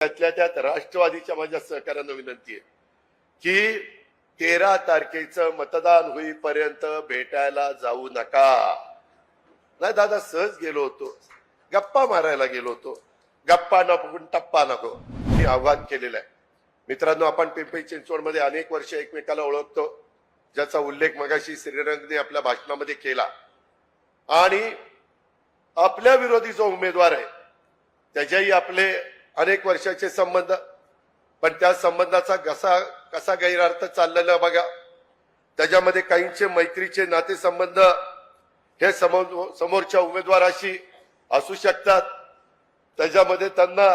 त्यातल्या त्यात राष्ट्रवादीच्या माझ्या सहकार्यांना विनंती आहे की तेरा तारखेचं मतदान होईपर्यंत भेटायला जाऊ नका. नाही दादा सहज गेलो होतो. गप्पा मारायला गेलो होतो. गप्पा नको टप्पा नको. मी आव्हान केलेलं आहे. मित्रांनो आपण पिंपरी चिंचवडमध्ये अनेक वर्ष एकमेकाला ओळखतो. ज्याचा उल्लेख मगाशी श्रीरंगने आपल्या भाषणामध्ये केला. आणि आपल्या विरोधी जो उमेदवार आहे त्याच्याही आपले अनेक वर्षाचे संबंध. पण त्या संबंधाचा कसा कसा गैरअर्थ चाललेला बघा. त्याच्यामध्ये काहींचे मैत्रीचे नातेसंबंध हे समोर समोरच्या उमेदवाराशी असू शकतात. त्याच्यामध्ये त्यांना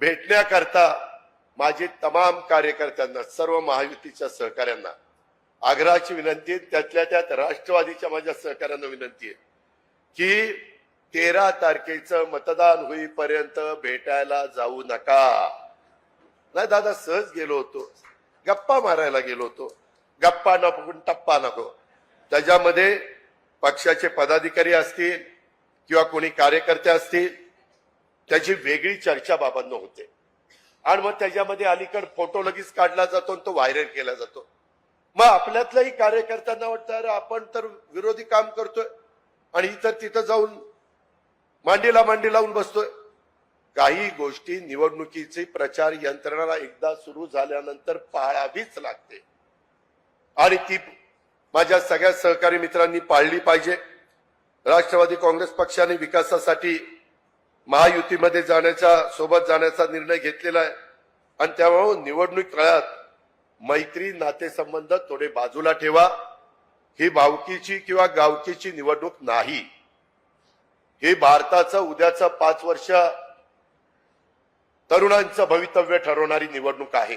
भेटण्याकरता माझी तमाम कार्यकर्त्यांना सर्व महायुतीच्या सहकाऱ्यांना आग्रहाची विनंती आहे, त्यातल्या त्यात राष्ट्रवादीच्या माझ्या सहकाऱ्यांना विनंती आहे की तेरा तारखेचं मतदान होईपर्यंत भेटायला जाऊ नका. नाही दादा सहज गेलो होतो. गप्पा मारायला गेलो होतो. गप्पा नको पण टप्पा नको. त्याच्यामध्ये पक्षाचे पदाधिकारी असतील किंवा कोणी कार्यकर्ते असतील त्याची वेगळी चर्चा बाबांना होते. आणि मग त्याच्यामध्ये अलीकड फोटो लगेच काढला जातो आणि तो व्हायरल केला जातो. मग आपल्यातल्याही कार्यकर्त्यांना वाटतं अरे आपण तर विरोधी काम करतोय आणि इतर तिथं जाऊन मांडीला मांडी लावून बसतोय. काही गोष्टी निवडणुकीची प्रचार यंत्रणाला एकदा सुरू झाल्यानंतर पाळावीच लागते. आणि ती माझ्या सगळ्या सहकारी मित्रांनी पाळली पाहिजे. राष्ट्रवादी काँग्रेस पक्षाने विकासासाठी महायुतीमध्ये जाण्याचा सोबत जाण्याचा निर्णय घेतलेला आहे. आणि त्यामुळे निवडणूक काळात मैत्री नातेसंबंध थोडे बाजूला ठेवा. ही भावकीची किंवा गावकीची निवडणूक नाही. हे भारताचं उद्याचं पाच वर्ष तरुणांचं भवितव्य ठरवणारी निवडणूक आहे.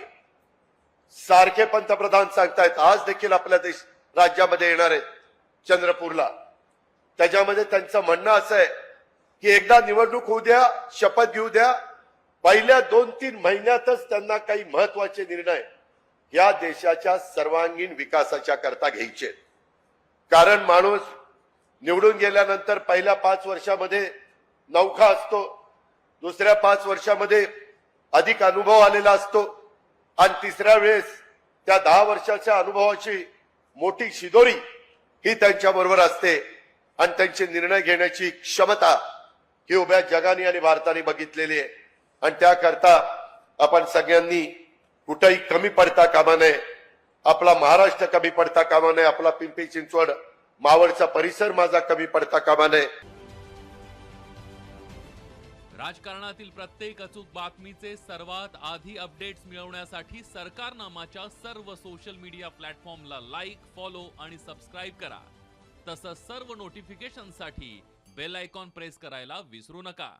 सारखे पंतप्रधान सांगतायत आज देखील आपल्या देश राज्यामध्ये येणार आहेत चंद्रपूरला. त्याच्यामध्ये त्यांचं म्हणणं असं आहे की एकदा निवडणूक होऊ द्या शपथ घेऊ द्या पहिल्या दोन तीन महिन्यातच त्यांना काही महत्त्वाचे निर्णय या देशाच्या सर्वांगीण विकासाच्या करता घ्यायचे कारण माणूस निवडून गेल्यानंतर पहिल्या पाच वर्षामध्ये नौखा असतो. दुसऱ्या पाच वर्षामध्ये अधिक अनुभव आलेला असतो. आणि तिसऱ्या वेळेस त्या दहा वर्षाच्या अनुभवाची मोठी शिदोरी ही त्यांच्या बरोबर असते. आणि त्यांचे निर्णय घेण्याची क्षमता ही उभ्या जगाने आणि भारताने बघितलेली आहे. आणि त्याकरता आपण सगळ्यांनी कुठेही कमी पडता कामा नये. आपला महाराष्ट्र कमी पडता कामा नये. आपला पिंपरी चिंचवड मावळचा परिसर माझा कमी पडता कामा नये. राजकारणातील प्रत्येक अचूक बातमीचे सर्वात आधी अपडेट्स मिळवण्यासाठी सरकारनामाच्या सर्व सोशल मीडिया प्लॅटफॉर्मला लाईक फॉलो आणि सबस्क्राईब करा. तसंच सर्व नोटिफिकेशनसाठी बेल आयकॉन प्रेस करायला विसरू नका.